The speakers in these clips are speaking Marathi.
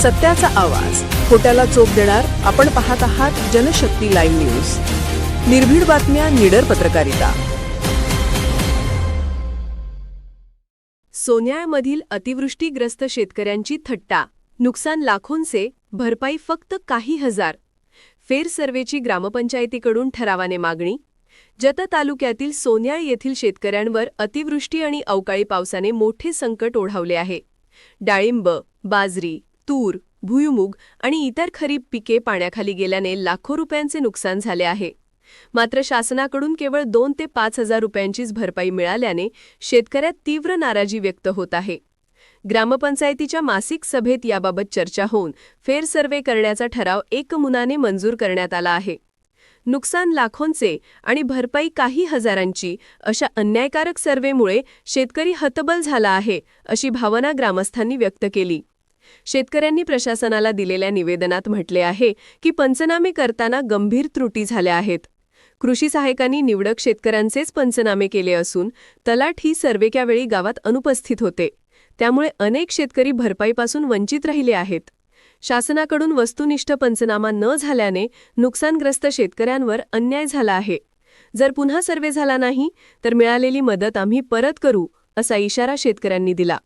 सत्याचा आवाज. खोट्याला चोप देणार आपण पाहत आहात जनशक्ती लाईव्ह न्यूज. निर्भीड बातम्या निडर पत्रकारिता. सोन्यामधील अतिवृष्टीग्रस्त शेतकऱ्यांची थट्टा. नुकसान लाखोंचे भरपाई फक्त काही हजार. फेर सर्वेची ग्रामपंचायतीकडून ठरावाने मागणी. जत तालुक्यातील सोन्याळ येथील शेतकऱ्यांवर अतिवृष्टी आणि अवकाळी पावसाने मोठे संकट ओढावले आहे. डाळिंब बाजरी तूर भुईमुग आणि इतर खरीप पिके पाण्याखाली गेल्याने लाखो रुपयांचे नुकसान झाले आहे. मात्र शासनाकडून केवळ दोन ते पाच हजार रुपयांचीच भरपाई मिळाल्याने शेतकऱ्यात तीव्र नाराजी व्यक्त होत आहे. ग्रामपंचायतीच्या मासिक सभेत याबाबत चर्चा होऊन फेर सर्वे करण्याचा ठराव एकमुनाने मंजूर करण्यात आला आहे. नुकसान लाखोंचे आणि भरपाई काही हजारांची अशा अन्यायकारक सर्वेमुळे शेतकरी हतबल झाला आहे अशी भावना ग्रामस्थांनी व्यक्त केली. शेतकऱ्यांनी प्रशासनाला दिलेल्या निवेदनात म्हटले आहे की पंचनामे करताना गंभीर त्रुटी झाल्या आहेत. कृषी सहायकांनी निवडक शेतकऱ्यांचेच पंचनामे केले असून तलाट ही सर्वेक्यावेळी गावात अनुपस्थित होते. त्यामुळे अनेक शेतकरी भरपाईपासून वंचित राहिले आहेत. शासनाकडून वस्तुनिष्ठ पंचनामा न झाल्याने नुकसानग्रस्त शेतकऱ्यांवर अन्याय झाला आहे. जर पुन्हा सर्वे झाला नाही तर मिळालेली मदत आम्ही परत करू असा इशारा शेतकऱ्यांनी दिला.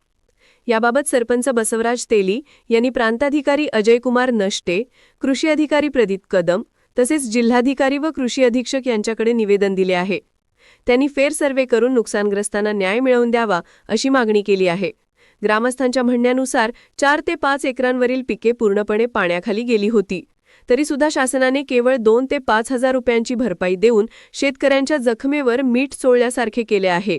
याबाबत सरपंच बसवराज तेली यांनी प्रांताधिकारी अजयकुमार नष्टे कृषी अधिकारी प्रदीप कदम तसेच जिल्हाधिकारी व कृषी अधीक्षक यांच्याकडे निवेदन दिले आहे. त्यांनी फेर सर्वे करून नुकसानग्रस्तांना न्याय मिळवून द्यावा अशी मागणी केली आहे. ग्रामस्थांच्या म्हणण्यानुसार चार ते पाच एकरांवरील पिके पूर्णपणे पाण्याखाली गेली होती. तरीसुद्धा शासनाने केवळ दोन ते पाच हजार रुपयांची भरपाई देऊन शेतकऱ्यांच्या जखमेवर मीठ चोळल्यासारखे केले आहे.